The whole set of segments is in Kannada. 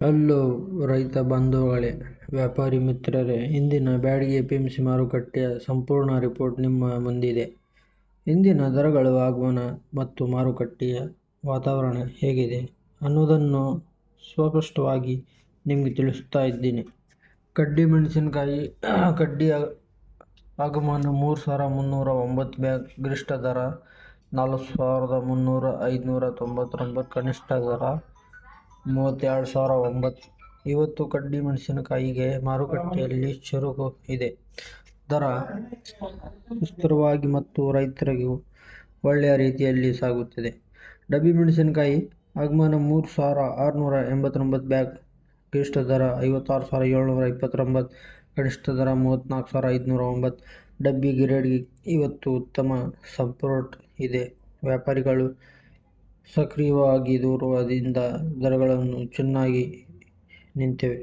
ಹಲೋ ರೈತ ಬಂಧುಗಳೇ, ವ್ಯಾಪಾರಿ ಮಿತ್ರರೇ, ಇಂದಿನ ಬ್ಯಾಡಗಿ ಪಿ ಸಿ ಮಾರುಕಟ್ಟೆಯ ಸಂಪೂರ್ಣ ರಿಪೋರ್ಟ್ ನಿಮ್ಮ ಮುಂದಿದೆ. ಇಂದಿನ ದರಗಳು ಆಗಮನ ಮತ್ತು ಮಾರುಕಟ್ಟೆಯ ವಾತಾವರಣ ಹೇಗಿದೆ ಅನ್ನೋದನ್ನು ಸ್ಪಷ್ಟವಾಗಿ ನಿಮಗೆ ತಿಳಿಸ್ತಾ ಇದ್ದೀನಿ. ಕಡ್ಡಿ ಮೆಣಸಿನಕಾಯಿ, ಕಡ್ಡಿ ಆಗಮನ ಮೂರು ಸಾವಿರ ಮುನ್ನೂರ ಒಂಬತ್ತು ಬ್ಯಾಗ್, ಗರಿಷ್ಠ ದರ ನಾಲ್ಕು ಸಾವಿರದ ಮುನ್ನೂರ ಐದುನೂರ ತೊಂಬತ್ತೊಂಬತ್ತು, ಕನಿಷ್ಠ ದರ ಮೂವತ್ತೆರಡು ಸಾವಿರ ಒಂಬತ್ತು. ಇವತ್ತು ಕಡ್ಡಿ ಮೆಣಸಿನಕಾಯಿಗೆ ಮಾರುಕಟ್ಟೆಯಲ್ಲಿ ಚುರುಕು ಇದೆ. ದರ ಸುಸ್ಥಿರವಾಗಿ ಮತ್ತು ರೈತರಿಗೂ ಒಳ್ಳೆಯ ರೀತಿಯಲ್ಲಿ ಸಾಗುತ್ತಿದೆ. ಡಬ್ಬಿ ಮೆಣಸಿನಕಾಯಿ ಆಗಮನ ಮೂರು ಸಾವಿರ ಆರುನೂರ ಎಂಬತ್ತೊಂಬತ್ತು ಬ್ಯಾಗ್. ಗರಿಷ್ಠ ದರ ಐವತ್ತಾರು ಸಾವಿರ ಏಳ್ನೂರ ಇಪ್ಪತ್ತೊಂಬತ್ತು. ಗರಿಷ್ಠ ದರ ಮೂವತ್ತ್ನಾಲ್ಕು ಸಾವಿರ ಐದುನೂರ ಒಂಬತ್ತು. ಡಬ್ಬಿ ಗಿರೇಡ್ಗೆ ಇವತ್ತು ಉತ್ತಮ ಸಪೋರ್ಟ್ ಇದೆ. ವ್ಯಾಪಾರಿಗಳು ಸಕ್ರಿಯವಾಗಿರುವುದರಿಂದ ದರಗಳನ್ನು ಚೆನ್ನಾಗಿ ನಿಂತಿವೆ.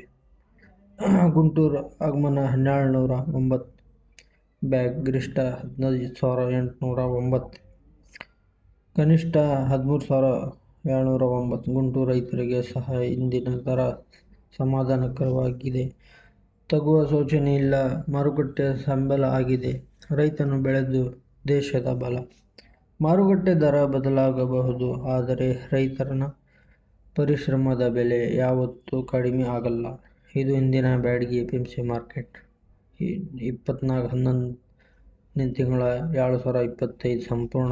ಗುಂಟೂರು ಆಗಮನ ಹನ್ನೆರಡು ನೂರ ಒಂಬತ್ತು ಬ್ಯಾಗ್ ಗರಿಷ್ಠ ಹದಿನೈದು ಸಾವಿರ ಎಂಟುನೂರ ಒಂಬತ್ತು, ಕನಿಷ್ಠ ಹದಿಮೂರು ಸಾವಿರ ಏಳ್ನೂರ ಒಂಬತ್ತು. ಗುಂಟೂರು ರೈತರಿಗೆ ಸಹ ಇಂದಿನ ದರ ಸಮಾಧಾನಕರವಾಗಿದೆ. ತಗುವ ಸೂಚನೆ ಇಲ್ಲ, ಮಾರುಕಟ್ಟೆ ಸಂಬಲ ಆಗಿದೆ. ರೈತನು ಬೆಳೆದು ದೇಶದ ಬಲ. ಮಾರುಕಟ್ಟೆ ದರ ಬದಲಾಗಬಹುದು, ಆದರೆ ರೈತರನ ಪರಿಶ್ರಮದ ಬೆಲೆ ಯಾವತ್ತೂ ಕಡಿಮೆ ಆಗಲ್ಲ. ಇದು ಇಂದಿನ ಬ್ಯಾಡಗಿ ಎ.ಪಿ.ಎಂ.ಸಿ ಮಾರ್ಕೆಟ್. ಇಪ್ಪತ್ತ್ನಾಲ್ಕು ಹನ್ನೊಂದನೇ ತಿಂಗಳ ಎರಡು ಸಾವಿರ ಇಪ್ಪತ್ತೈದು ಸಂಪೂರ್ಣ